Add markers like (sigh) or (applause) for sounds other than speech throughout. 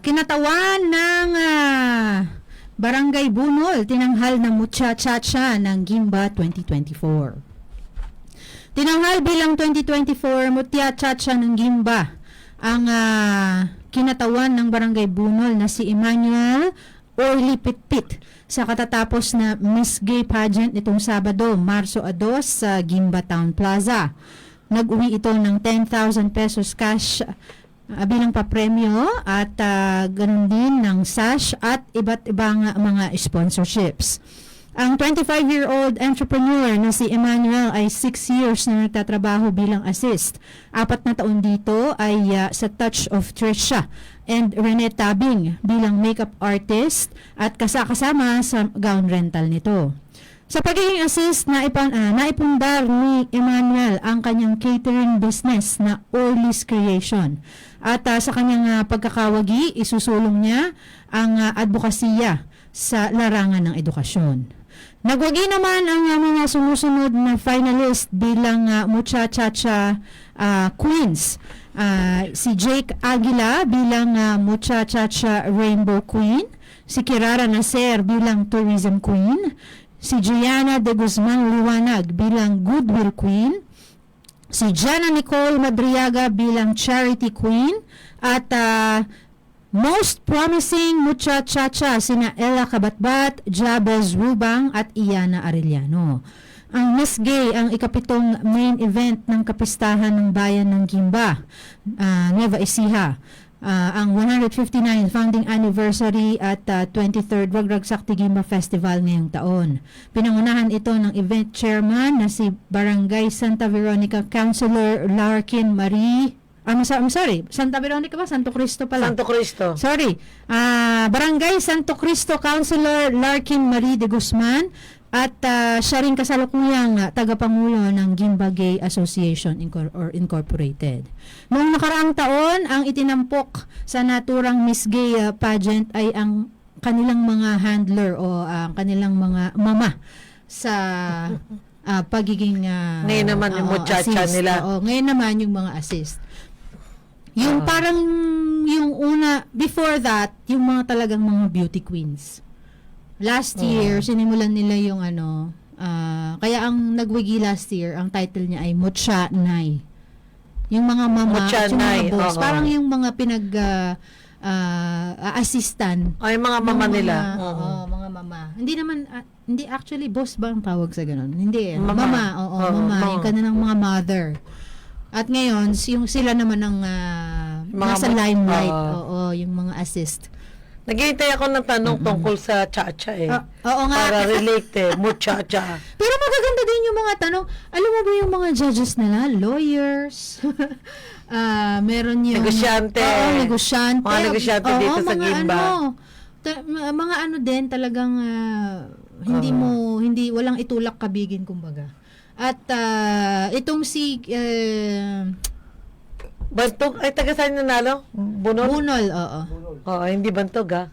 kinatawan ng ah, Barangay Bunol, tinanghal ng Muchachacha ng Gimba 2024. Tinanghal bilang 2024 Muchachacha ng Gimba ang ah, kinatawan ng Barangay Bunol na si Emmanuel Orly Pitpit sa katatapos na Miss Gay pageant nitong Sabado, Marso 2 sa Gimba Town Plaza. Nag-uwi ito ng 10,000 pesos cash ah, bilang papremyo at ah, ganun din ng sash at iba't ibang ah, mga sponsorships. Ang 25-year-old entrepreneur na si Emmanuel ay 6 years na nagtatrabaho bilang assist. Apat na taon dito ay ah, sa Touch of Trisha and Rene Tabing bilang makeup artist at kasakasama sa gown rental nito. Sa pagiging assist, naipon, ah, naipundar ni Emmanuel ang kanyang catering business na Orly's Creation. At ah, sa kanyang ah, pagkakawagi, isusulong niya ang ah, advokasya sa larangan ng edukasyon. Nagwagi naman ang ah, mga sumusunod na finalist bilang uh, Muchachacha ah, Queens. Ah, si Jake Aguila bilang uh, Muchachacha Rainbow Queen, si Kirara Naser bilang Tourism Queen, si Gianna de Guzman Liwanag bilang Goodwill Queen, si Jana Nicole Madriaga bilang Charity Queen, at ah, most promising muchachacha sina Ella Kabatbat, Jabez Rubang at Iana Arellano. Ang Miss Gay ang ikapitong main event ng kapistahan ng bayan ng Gimba, ah, Nueva Ecija. Ah, ang 159th founding anniversary at ah, 23rd Wagrag Sakti Gimba Festival ngayong taon. Pinangunahan ito ng event chairman na si Barangay Santa Veronica Councilor Larkin Marie I'm, so- I'm sorry, Santa Veronica ba? Santo Cristo pala. Santo Cristo. Sorry. Ah, Barangay Santo Cristo Councilor Larkin Marie de Guzman at ah, siya rin kasalukuyang ah, tagapangulo ng Gimba Gay Association Incor- or Incorporated. Noong nakaraang taon, ang itinampok sa naturang Miss Gay ah, pageant ay ang kanilang mga handler o ang kanilang mga mama sa ah, pagiging ah, Ngayon naman yung muchacha assist. nila. Oo, ngayon naman yung mga assist. Yung Ah. parang yung una before that, yung mga talagang mga beauty queens. Last year sinimulan nila yung ano, ah, kaya ang nagwigi last year, ang title niya ay Mucha Nay. Yung mga mama, Mucha at yung Nay, mga boss, oo. parang yung mga pinag ah, ah, assistant Ay, mga mama ng nila. Mga, Oo. oo, mga mama. Hindi naman, ah, hindi actually boss ba ang tawag sa ganun? Hindi. eh. Mama. Mama, oo, Oo, mama. mama. Yung kanilang mga mother. At ngayon, yung sila naman ang ah, Mga nasa ma- limelight. oo. Oo, yung mga assist. Naghihintay ako ng tanong tungkol sa cha-cha eh. Ah, oo nga. Para relate eh. Muchacha. (laughs) Pero magaganda din yung mga tanong. Alam mo ba yung mga judges nila? Lawyers. (laughs) Ah, meron yung... Negosyante. Oo, negosyante. Mga negosyante Oo, dito sa mga Gimba. Ano, ta- mga ano din talagang ah, hindi Oo. mo hindi walang itulak kabigin kumbaga. At ah, itong si eh, Bantog, ay taga saan nanalo? Bunol? Bunol, oo. Oo, hindi bantog ah.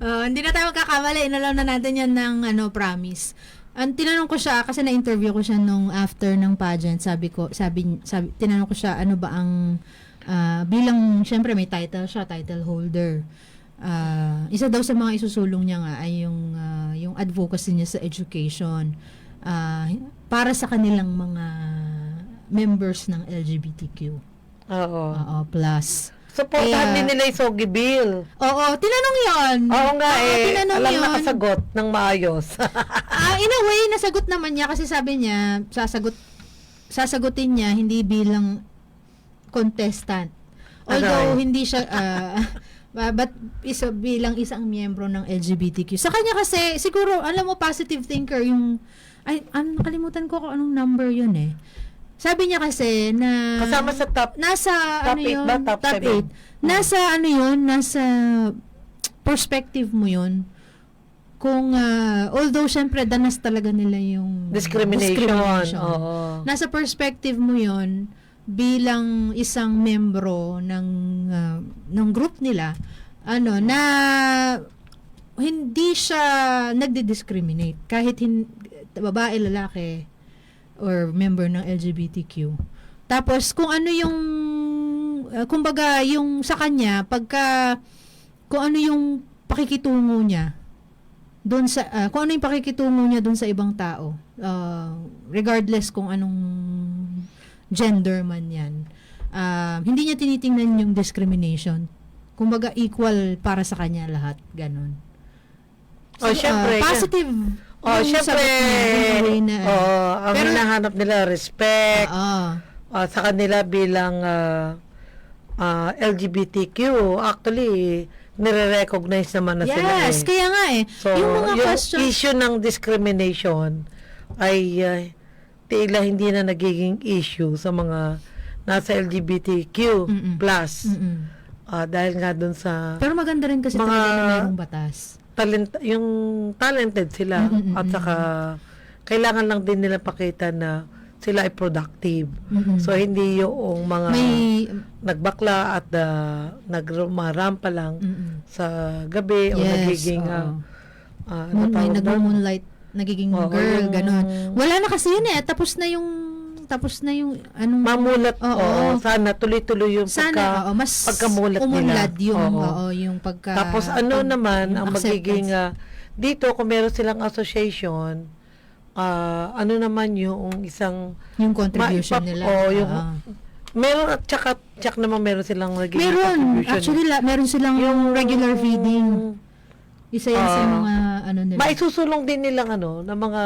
Ah, (laughs) hindi na tayo magkakamali. Inalaw na natin yan ng ano, promise. Ang tinanong ko siya kasi na-interview ko siya nung after ng pageant. Sabi ko, sabi, sabi tinanong ko siya ano ba ang ah, bilang syempre may title siya, title holder. Ah, isa daw sa mga isusulong niya nga ay yung ah, yung advocacy niya sa education Ah, para sa kanilang mga members ng LGBTQ. Oo. Oo, plus. Supportahan Kaya- din nila yung Sogi Bill. Oo, tinanong 'yon. Oo nga eh. tinanong Alam yun. nakasagot ng maayos. (laughs) Ah, in a way, nasagot naman niya kasi sabi niya, sasagot sasagutin niya hindi bilang contestant. Although Aray. hindi siya ah, (laughs) ah, but isa bilang isang miyembro ng LGBTQ. Sa kanya kasi siguro alam mo positive thinker yung ay ano nakalimutan ko kung anong number yun eh. Sabi niya kasi na Kasama sa top. nasa ano top eight yun, ba? Top seven? eight. Nasa ano yun, nasa perspective mo yun. Kung, ah, although syempre danas talaga nila yung Discrimination. discrimination. Oo. Nasa perspective mo yun bilang isang membro ng ah, ng group nila ano na hindi siya nagdi-discriminate kahit hin, babae, lalaki or member ng LGBTQ. Tapos kung ano yung uh, kumbaga, yung sa kanya, pagka, kung ano yung pakikitungo niya, doon sa, ah, kung ano yung pakikitungo niya doon sa ibang tao, ah, regardless kung anong gender man yan, ah, hindi niya tinitingnan yung discrimination. Kumbaga, equal para sa kanya lahat. Ganon. Oh, syempre, yan. positive. Oh, yung syempre, na, oh, ang Pero- hinahanap nila respect Ah, ah, sa kanila bilang ah, ah, LGBTQ. Actually, nire-recognize naman na sila eh. yes, kaya nga eh. So, yung mga yung questions, issue ng discrimination ay uh, tila hindi na nagiging issue sa mga nasa LGBTQ Mm-mm. plus Mm-mm. Ah, dahil nga dun sa Pero maganda rin kasi Mga- talaga na mayroong batas. Talent yung talented sila Mm-mm, at mm-mm. saka kailangan lang din nila pakita na sila ay productive. Mm-mm. So hindi yung mga may nagbakla at uh, nagrumarampa lang mm-mm. sa gabi o yes, nagiging oo. ah, ah, ano Moon- may tawag doon? nagmo-moonlight nagiging Oo, girl yung- ganon. Wala na kasi yun eh. Tapos na yung tapos na yung anong mamulat Oo. oo, sana tuloy-tuloy yung sana pagka oo, mas pagkamulat nila. yung Oo. oo, yung pagka tapos ano pag- naman ang acceptance. magiging ah, dito kung meron silang association ah, ano naman yung isang yung contribution maipap- nila. oo, yung- Oo. meron at tsaka tsak naman meron silang naging meron contribution. actually la, meron silang yung regular feeding. Isa yan sa Ah, mga ano nila. maisusulong din nilang ano ng mga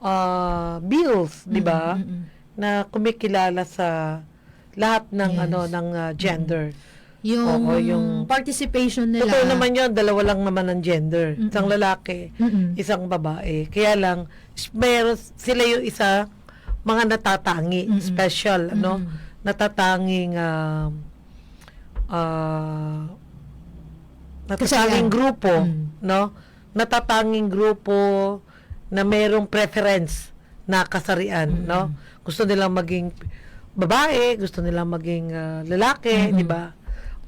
ah, bills, di ba? Mm, mm, mm. Na kumikilala sa lahat ng Yes. ano ng ah, gender. Yung, Oo, yung- participation nila. Totoo naman 'yon, dalawa lang naman ang gender. Mm-mm. Isang lalaki, Mm-mm. isang babae. Kaya lang meron sila yung isa mga natatangi, Mm-mm. special, ano, Mm-mm. natatanging ah ah, natatanging grupo, Mm. no? Natatanging grupo na merong preference na kasarian, Mm-mm. no? Gusto nilang maging babae, gusto nilang maging ah, lalaki, Mm-mm. di ba?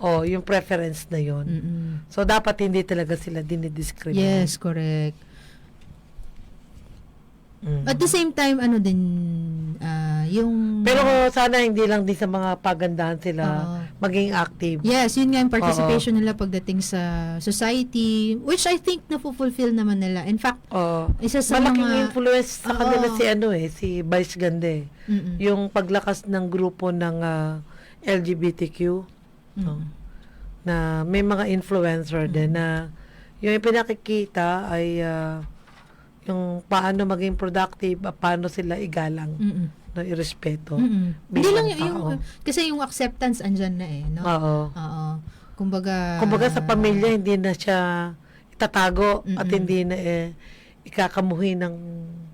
O, yung preference na yon. Mm-mm. So, dapat hindi talaga sila dinidiscriminate. Yes, correct. Mm. At the same time, ano din, ah, yung... Pero sana hindi lang din sa mga pagandahan sila Oo. maging active. Yes, yun nga yung participation nila pagdating sa society, which I think na-fulfill naman nila. In fact, Oo. isa sa Malaking mga... influence sa Oo. kanila si ano eh, si Vice Gande. Mm-mm. Yung paglakas ng grupo ng ah, LGBTQ Mm-mm. na may mga influencer din na yung pinakikita ay ah, yung paano maging productive, at paano sila igalang, Mm-mm. No, irespeto. Mm-mm. Hindi lang yung, yung, kasi yung acceptance andyan na eh, no? Oo. Oo. Kumbaga... Kumbaga sa pamilya, hindi na siya itatago at Mm-mm. hindi na eh, ikakamuhi ng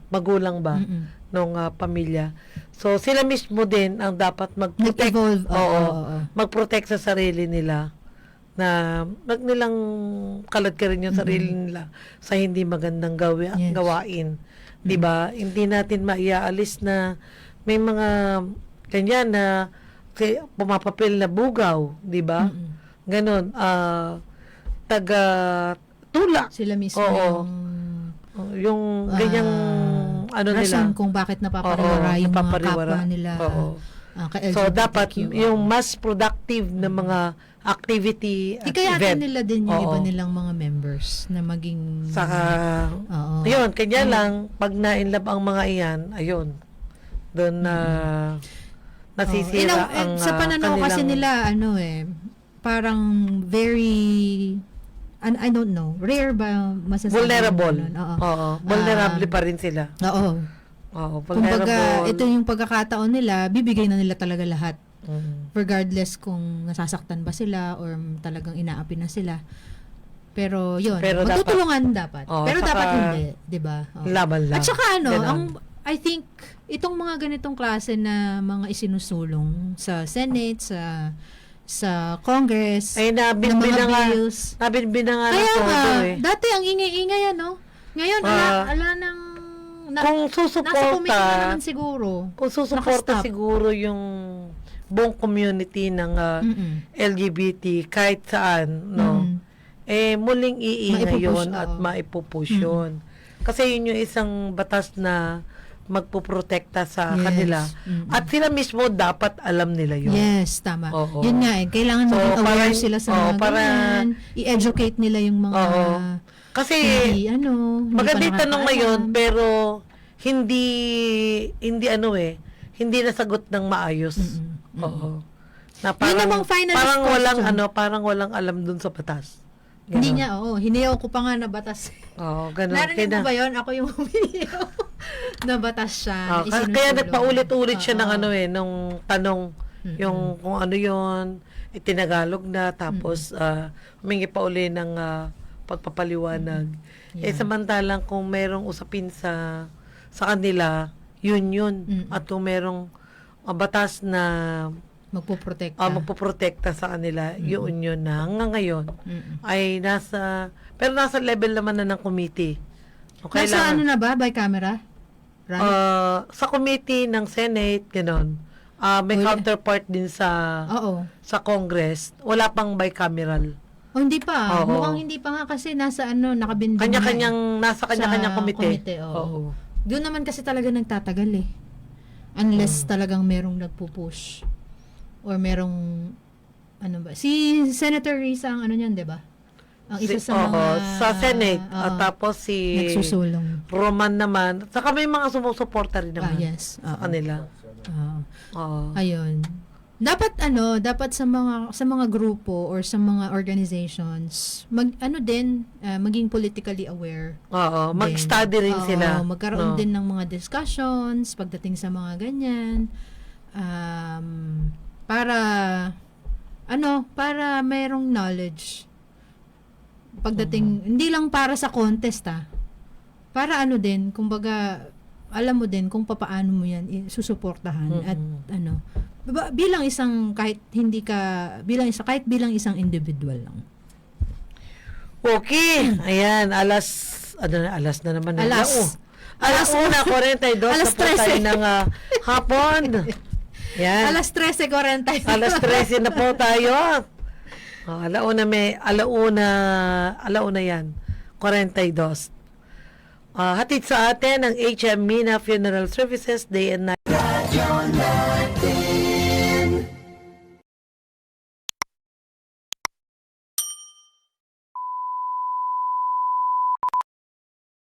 magulang ba Mm-mm. ng pamilya. So sila mismo din ang dapat mag-protect Nag-evolve. Oo. Oo, oo. mag-protect sa sarili nila na wag nilang kalad ka rin yung sarili nila sa hindi magandang gawi, Yes. gawain. 'Di ba? Hindi natin maiaalis na may mga ganyan na kay- pumapapil na bugaw, 'di ba? Mm-mm. Ganon, ah taga tula. Sila mismo Oo. yung... Oh, Yung ah, ganyang ano rason nila. kung bakit napapariwara Oo, yung napapariwara. mga kapwa nila Oo. ah, ka So dapat yung mas productive na mga activity at Ikayatin event. nila din yung Oo. iba nilang mga members na maging... Saka, Oo. yun, kanya lang, pag na-inlove ang mga iyan, ayun, doon na nasisira Oo. Eh, ang sa ah, pananaw kasi nila, ano eh, parang very... an- I don't know. Rare ba masasabi? vulnerable. Oo. Oo. Vulnerable Ah, pa rin sila. Oo. Oo, vulnerable. Kumbaga, ito yung pagkakataon nila, bibigay na nila talaga lahat. Mm. Regardless kung nasasaktan ba sila or talagang inaapi na sila. Pero yun, Pero dapat- magtutulungan dapat. Oo, Pero saka- dapat hindi, 'di ba? Oo. Laban lang. At saka ano, ang I think itong mga ganitong klase na mga isinusulong sa Senate, sa sa Congress, Ay, na nabinbi mga na nga, na nga ng Kaya nga, eh. dati ang ingay-ingay ano. Ngayon, ala, Ah, ala nang na, Kung nasa susuporta, naman siguro. kung susuporta siguro yung buong community ng ah, Mm-mm. LGBT kahit saan, no? Mm. eh muling iingay yun at maipupush yun. Kasi yun yung isang batas na magpuprotekta sa Yes. kanila. Mm-mm. At sila mismo dapat alam nila yun. Yes, tama. Oo. Yun nga eh. Kailangan So, maging aware parang- sila sa oo, mga para- ganyan. I-educate nila yung mga Oo. Kasi hindi, ano, hindi maganda tanong ngayon pero hindi hindi ano eh, hindi nasagot ng maayos. Mm-mm. Oo. Na Yun namang finalist parang walang question. ano, parang walang alam dun sa batas. Hindi Ganon. niya, oo. Hiniyaw ko pa nga na batas. Oo, ganun. Narinig mo ba yun? Ako yung (laughs) huminiyaw (laughs) na batas siya. Na kaya, isinusulong. kaya nagpaulit-ulit siya ng ano eh, nung tanong, Mm-mm. yung kung ano yun, itinagalog na, tapos ah, humingi pa uli ng ah, pagpapaliwanag. Eh Yeah. samantalang kung merong usapin sa sa kanila, yun yun. Mm-mm. At kung merong ah, batas na Magpuprotekta. ah, magpoprotekta sa kanila, yun yun na hanggang ngayon Mm-mm. ay nasa, pero nasa level naman na ng committee. So, Nasa kailangan- ano na ba? By camera? Right? Uh, sa committee ng Senate, gano'n. Ah, may Wala. counterpart din sa Oo. sa Congress. Wala pang bicameral. Oh, hindi pa. Oo. Mukhang hindi pa nga kasi nasa ano, nakabinding na eh. Kanya-kanyang nasa kanya-kanyang komite. komite, oo. Oo. Doon naman kasi talaga nagtatagal eh. Unless Hmm. talagang merong nagpupush. Or merong, ano ba? Si Senator Risa ang ano niyan, di ba? Ang isa Si- sa oo, mga... sa Senate oo, at tapos si nagsusulong. Roman naman. Saka may mga sumusuporta rin Ah, naman yes. sa Oo. kanila. Oo. Oo. Ayun. Dapat ano, dapat sa mga sa mga grupo or sa mga organizations, mag ano din ah, maging politically aware. Oo, mag-study rin Oo, sila. magkaroon No. din ng mga discussions pagdating sa mga ganyan. Um, para ano, para mayroong knowledge. Pagdating, hindi lang para sa contest ah. Para ano din, kumbaga, alam mo din kung papaano mo yan susuportahan at Mm-mm. ano bilang isang kahit hindi ka bilang isa kahit bilang isang individual lang Okay. Ayan, alas, ano na, alas na naman. na. Alas. Oo. Alas una, 42 Alas tayo 13. ng ah, hapon. (laughs) Yan. alas 13:40 Alas 13 na po tayo. Oh, alauna may, alauna, alauna yan. 42. Ah, hatid sa atin ang HM Mina Funeral Services Day and Night.